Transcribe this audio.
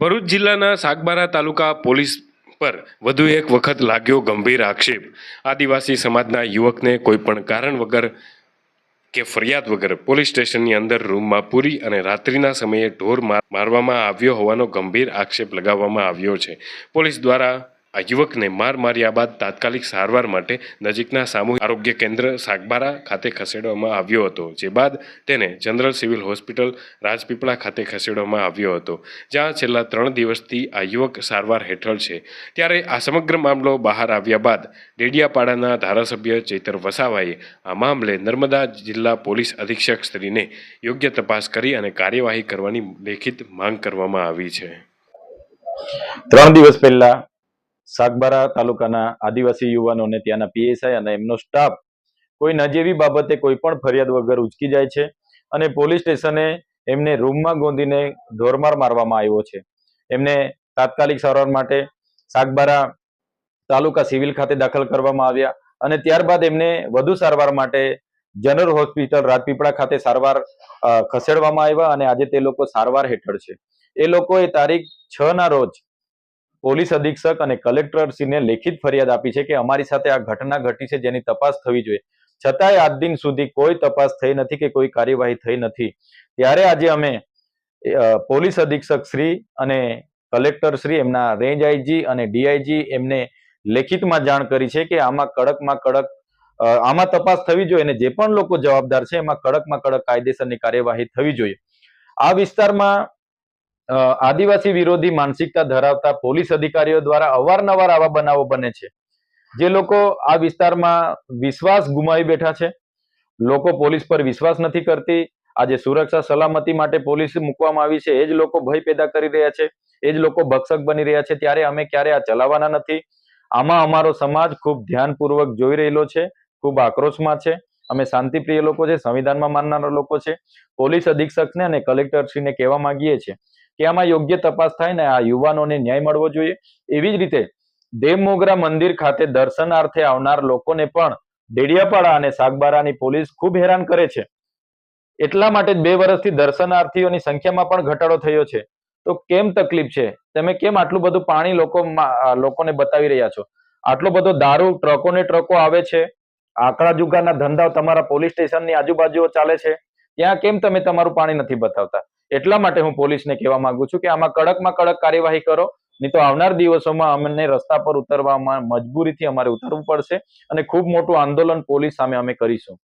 ભરૂચ જિલ્લાના સાગબારા તાલુકા પોલીસ પર વધુ એક વખત લાગ્યો ગંભીર આક્ષેપ. આદિવાસી સમાજના યુવકને કોઈ પણ કારણ વગર કે ફરિયાદ વગર પોલીસ સ્ટેશનની અંદર રૂમમાં પૂરી અને રાત્રિના સમયે ઢોર મારવામાં આવ્યો હોવાનો ગંભીર આક્ષેપ લગાવવામાં આવ્યો છે. પોલીસ દ્વારા આ યુવકને માર માર્યા બાદ તાત્કાલિક સારવાર માટે નજીકના સામૂહિક આરોગ્ય કેન્દ્ર સાગબારા ખાતે ખસેડવામાં આવ્યો હતો, જે બાદ તેને જનરલ સિવિલ હોસ્પિટલ રાજપીપળા ખાતે ખસેડવામાં આવ્યો હતો. જ્યાં છેલ્લા ત્રણ દિવસથી આ યુવક સારવાર હેઠળ છે. ત્યારે આ સમગ્ર મામલો બહાર આવ્યા બાદ ડેડિયાપાડાના ધારાસભ્ય ચેતર વસાવાએ આ મામલે નર્મદા જિલ્લા પોલીસ અધિક્ષક શ્રીને યોગ્ય તપાસ કરી અને કાર્યવાહી કરવાની લેખિત માંગ કરવામાં આવી છે. ત્રણ દિવસ પહેલા સાગબારા તાલુકાના આદિવાસી યુવાનોને ત્યાંના પીએસઆઈ અને એમનો સ્ટાફ કોઈ નજીવી બાબતે કોઈ પણ ફરિયાદ વગર ઉચકી જાય છે અને પોલીસ સ્ટેશને એમને રૂમમાં ગોંધીને ઢોરમાર મારવામાં આવ્યો છે. એમને તાત્કાલિક સારવાર માટે સાગબારા તાલુકા સિવિલ ખાતે દાખલ કરવામાં આવ્યા અને ત્યારબાદ એમને વધુ સારવાર માટે જનરલ હોસ્પિટલ રાજપીપળા ખાતે સારવાર ખસેડવામાં આવ્યા અને આજે તે લોકો સારવાર હેઠળ છે. એ લોકોએ તારીખ છ ના રોજ પોલીસ અધિક્ષક અને કલેક્ટરશ્રીને લેખિત ફરિયાદ આપી છે કે અમારી સાથે આ ઘટના ઘટી છે જેની તપાસ થવી જોઈએ. છતાંય આજ દિન સુધી કોઈ તપાસ થઈ નથી કે કોઈ કાર્યવાહી થઈ નથી. ત્યારે આજે અમે પોલીસ અધિક્ષક શ્રી અને કલેક્ટર શ્રી એમના રેન્જ આઈજી અને ડીઆઈજી એમને લેખિતમાં જાણ કરી છે કે આમાં કડકમાં કડક આમાં તપાસ થવી જોઈએ અને જે પણ લોકો જવાબદાર છે એમાં કડકમાં કડક કાયદેસરની કાર્યવાહી થવી જોઈએ. આ વિસ્તારમાં આદિવાસી વિરોધી માનસિકતા ધરાવતા પોલીસ અધિકારીઓ દ્વારા અવારનવાર આવા બનાવો બને છે. જે લોકો આ વિસ્તારમાં વિશ્વાસ ગુમાવી બેઠા છે. લોકો પોલીસ પર વિશ્વાસ નથી કરતી. આજે સુરક્ષા સલામતી માટે પોલીસ મૂકવામાં આવી છે. એ જ લોકો ભય પેદા કરી રહ્યા છે. એ જ લોકો ભક્ષક બની રહ્યા છે. ત્યારે અમે ક્યારે આ ચલાવવાના નથી. આમાં અમારો સમાજ ખૂબ ધ્યાનપૂર્વક જોઈ રહેલો છે. ખૂબ આક્રોશમાં છે. અમે શાંતિપ્રિય લોકો છે. સંવિધાનમાં માનનારા લોકો છે. પોલીસ અધિક્ષકને અને કલેક્ટરશ્રીને કહેવા માંગીએ છીએ કે આમાં યોગ્ય તપાસ થાય ને આ યુવાનોને ન્યાય મળવો જોઈએ. એવી જ રીતે દેવમોગરા મંદિર ખાતે દર્શનાર્થે આવનાર લોકોને પણ ડેડિયાપાડા અને સાગબારાની પોલીસ ખૂબ હેરાન કરે છે. એટલા માટે બે વર્ષથી દર્શનાર્થીઓની સંખ્યામાં પણ ઘટાડો થયો છે. તો કેમ તકલીફ છે? તમે કેમ આટલું બધું પાણી લોકો લોકોને બતાવી રહ્યા છો? આટલો બધો દારૂ ટ્રકો ને ટ્રકો આવે છે? આકડા જુગારના ધંધાઓ તમારા પોલીસ સ્ટેશનની આજુબાજુઓ ચાલે છે? ત્યાં કેમ તમે તમારું પાણી નથી બતાવતા? એટલા માટે હું પોલીસને કહેવા માંગુ છું કે આમાં કડકમાં કડક કાર્યવાહી કરો, નહીં તો આવનાર દિવસોમાં અમને રસ્તા પર ઉતરવામાં મજબૂરીથી અમારે ઉતરવું પડશે અને ખૂબ મોટું આંદોલન પોલીસ સામે અમે કરીશું.